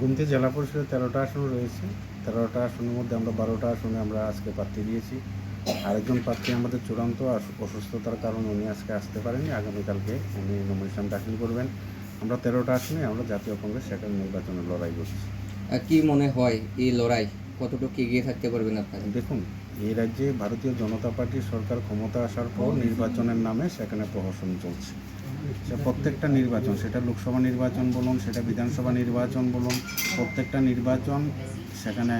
ঘুমতে জেলা পরিষদের তেরোটা আসন রয়েছে। তেরোটা আসনের মধ্যে আমরা বারোটা আসনে আমরা আজকে প্রার্থী দিয়েছি। আরেকজন প্রার্থী আমাদের চূড়ান্ত অসুস্থতার কারণে উনি আজকে আসতে পারেনি আগামীকালকে উনি নমিনেশন দাখিল করবেন। আমরা তেরোটা আসনে আমরা জাতীয় কংগ্রেস সেখানে নির্বাচনের লড়াই করছি। আর কি মনে হয় এই লড়াই? কতটুকু এগিয়ে থাকতে পারবেন আপনারা? দেখুন এই রাজ্যে ভারতীয় জনতা পার্টির সরকার ক্ষমতা আসার পর নির্বাচনের নামে সেখানে প্রহসন চলছে। সে প্রত্যেকটা নির্বাচন সেটা লোকসভা নির্বাচন বলুন সেটা বিধানসভা নির্বাচন বলুন প্রত্যেকটা নির্বাচন সেখানে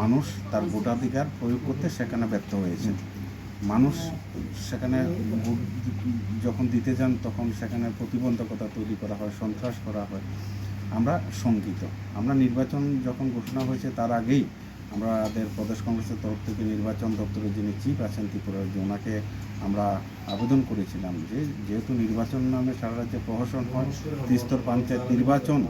মানুষ তার ভোটাধিকার প্রয়োগ করতে সেখানে ব্যর্থ হয়েছে। মানুষ সেখানে ভোট যখন দিতে যান, তখন সেখানে প্রতিবন্ধকতা তৈরি করা হয়, সন্ত্রাস করা হয়। আমরা শঙ্কিত। আমরা নির্বাচন যখন ঘোষণা হয়েছে, তার আগেই আমাদের প্রদেশ কংগ্রেসের তরফ থেকে নির্বাচন দপ্তরের যিনি চিফ আছেন ত্রিপুরার যে ওনাকে আমরা আবেদন করেছিলাম যে, যেহেতু নির্বাচন নামে সারা রাজ্যে প্রহসন হয় ত্রিস্তর পঞ্চায়েত নির্বাচন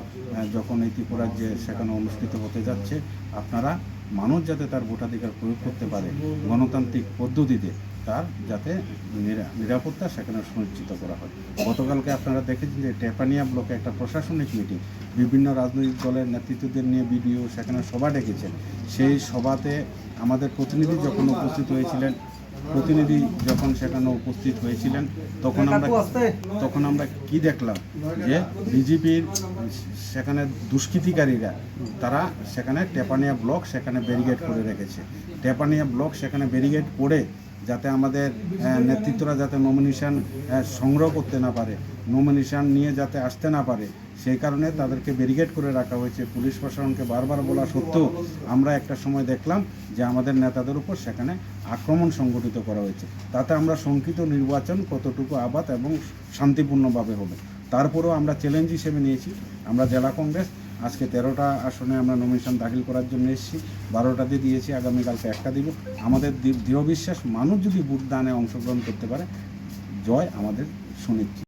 যখন এই ত্রিপুরা রাজ্যে সেখানে অনুষ্ঠিত হতে যাচ্ছে, আপনারা মানুষ যাতে তার ভোটাধিকার প্রয়োগ করতে পারে গণতান্ত্রিক পদ্ধতিতে তার যাতে নিরা- নিরাপত্তা সেখানে সুনিশ্চিত করা হয়। গতকালকে আপনারা দেখেছেন যে টেপানিয়া ব্লকে একটা প্রশাসনিক মিটিং বিভিন্ন রাজনৈতিক দলের নেতৃত্বদের নিয়ে বিডিও সেখানে সভা ডেকেছেন। সেই সভাতে আমাদের প্রতিনিধি যখন উপস্থিত হয়েছিলেন প্রতিনিধি যখন সেখানে উপস্থিত হয়েছিলেন তখন আমরা তখন আমরা কি দেখলাম? যে বিজেপির সেখানে দুষ্কৃতিকারীরা, তারা সেখানে টেপানিয়া ব্লক সেখানে ব্যারিগেড করে রেখেছে। টেপানিয়া ব্লক সেখানে ব্যারিগেড করে যাতে আমাদের নেতৃত্বরা যাতে নমিনেশন সংগ্রহ করতে না পারে নমিনেশান নিয়ে যাতে আসতে না পারে, সেই কারণে তাদেরকে ব্যারিগেড করে রাখা হয়েছে। পুলিশ প্রশাসনকে বারবার বলা সত্ত্বেও আমরা একটা সময় দেখলাম যে আমাদের নেতাদের উপর সেখানে আক্রমণ সংগঠিত করা হয়েছে। তাতে আমরা শঙ্কিত নির্বাচন কতটুকু আবাদ এবং শান্তিপূর্ণভাবে হবে। তারপরেও আমরা চ্যালেঞ্জ হিসেবে নিয়েছি। আমরা জেলা কংগ্রেস, আজকে তেরোটা আসনে আমরা নমিনেশন দাখিল করার জন্য এসেছি। বারোটা দিয়ে দিয়েছি, আগামীকালকে একটা দিব। আমাদের দৃঢ় বিশ্বাস, মানুষ যদি ভোটদানে অংশগ্রহণ করতে পারে, জয় আমাদের সুনিশ্চিত।